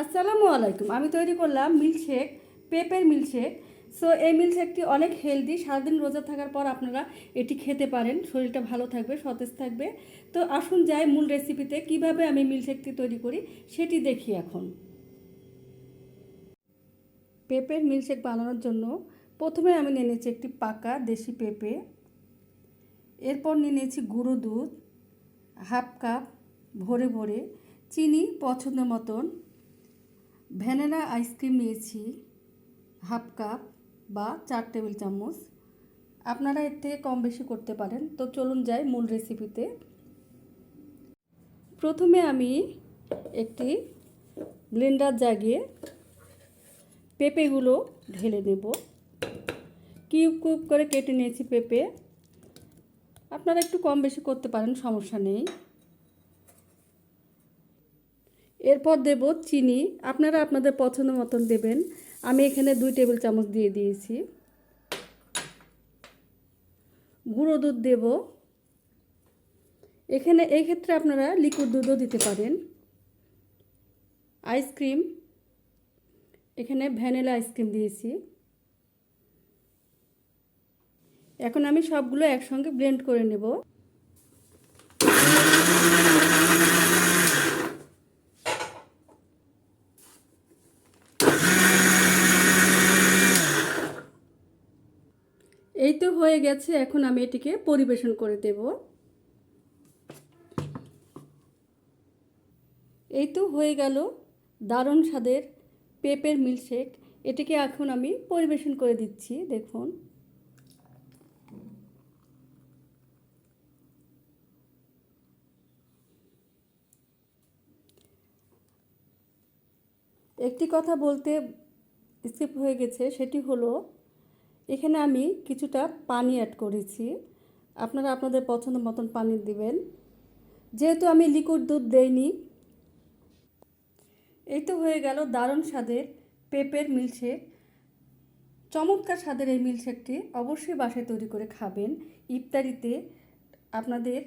আসসালামু আলাইকুম। আমি তৈরি করলাম মিল্কশেক পেঁপের মিল্কশেক সো এই মিল্কশেকটি অনেক হেলদি সারাদিন রোজা থাকার পর আপনারা এটি খেতে পারেন। শরীরটা ভালো থাকবে, সতেজ থাকবে। তো, আসুন যাই মূল রেসিপিতে কীভাবে আমি মিল্কশেকটি তৈরি করি, সেটি দেখি এখন। পেঁপের মিল্কশেক বানানোর জন্য প্রথমে আমি নিয়ে নিয়েছি একটি পাকা দেশি পেঁপে। এরপর নিয়ে নিয়েছি গুঁড়ো দুধ, হাফ কাপ ভরে ভরে, চিনি পছন্দ মতন। ভ্যানিলা আইসক্রিম নিয়েছি, হাফ কাপ বা চার টেবিল চামচ। আপনারা এর থেকে কম বেশি করতে পারেন। তো চলুন যাই মূল রেসিপিতে প্রথমে আমি একটি ব্লেন্ডার জাগিয়ে পেঁপেগুলো ঢেলে দেব কিউব কিউব করে কেটে নিয়েছি পেঁপে। আপনারা একটু কম বেশি করতে পারেন, সমস্যা নেই। এরপর দেব চিনি। আপনারা আপনাদের পছন্দ মতন দেবেন। আমি এখানে দুই টেবিল চামচ দিয়ে দিয়েছি। গুঁড়ো দুধ দেব। এখানে এই ক্ষেত্রে আপনারা লিকুইড দুধও দিতে পারেন। আইসক্রিম এখানে ভ্যানিলা আইসক্রিম দিয়েছি। এখন আমি সবগুলো একসঙ্গে ব্লেন্ড করে নেব। এই তো হয়ে গেছে, এখন আমি এটিকে পরিবেশন করে দেব। এই তো হয়ে গেল দারুণ স্বাদের পেঁপের মিল্কশেক। এটিকে এখন আমি পরিবেশন করে দিচ্ছি, দেখুন। একটি কথা বলতে স্কিপ হয়ে গেছে, সেটি হলো এখানে আমি কিছুটা পানি অ্যাড করেছি। আপনারা আপনাদের পছন্দ মতন পানি দিবেন। যেহেতু আমি লিকুইড দুধ দেইনি, এই তো হয়ে গেল দারুণ স্বাদের পেঁপের মিল্কশেক চমৎকার স্বাদের এই মিল্কশেকটি অবশ্যই বাসায় তৈরি করে খাবেন। ইফতারিতে আপনাদের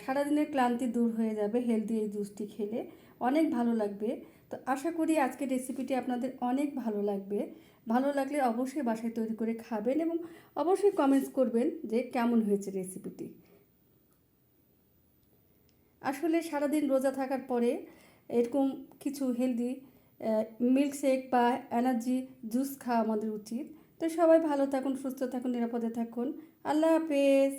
সারাদিনের ক্লান্তি দূর হয়ে যাবে হেলদি এই জুসটি খেলে। অনেক ভালো লাগবে। তো আশা করি আজকের রেসিপিটি আপনাদের অনেক ভালো লাগবে। ভালো লাগলে অবশ্যই বাসায় তৈরি করে খাবেন এবং অবশ্যই কমেন্টস করবেন যে কেমন হয়েছে রেসিপিটি আসলে সারাদিন রোজা থাকার পরে এরকম কিছু হেলদি মিল্কশেক বা এনার্জি জুস খাওয়া আমাদের উচিত। তো সবাই ভালো থাকুন, সুস্থ থাকুন, নিরাপদে থাকুন। আল্লাহ হাফেজ।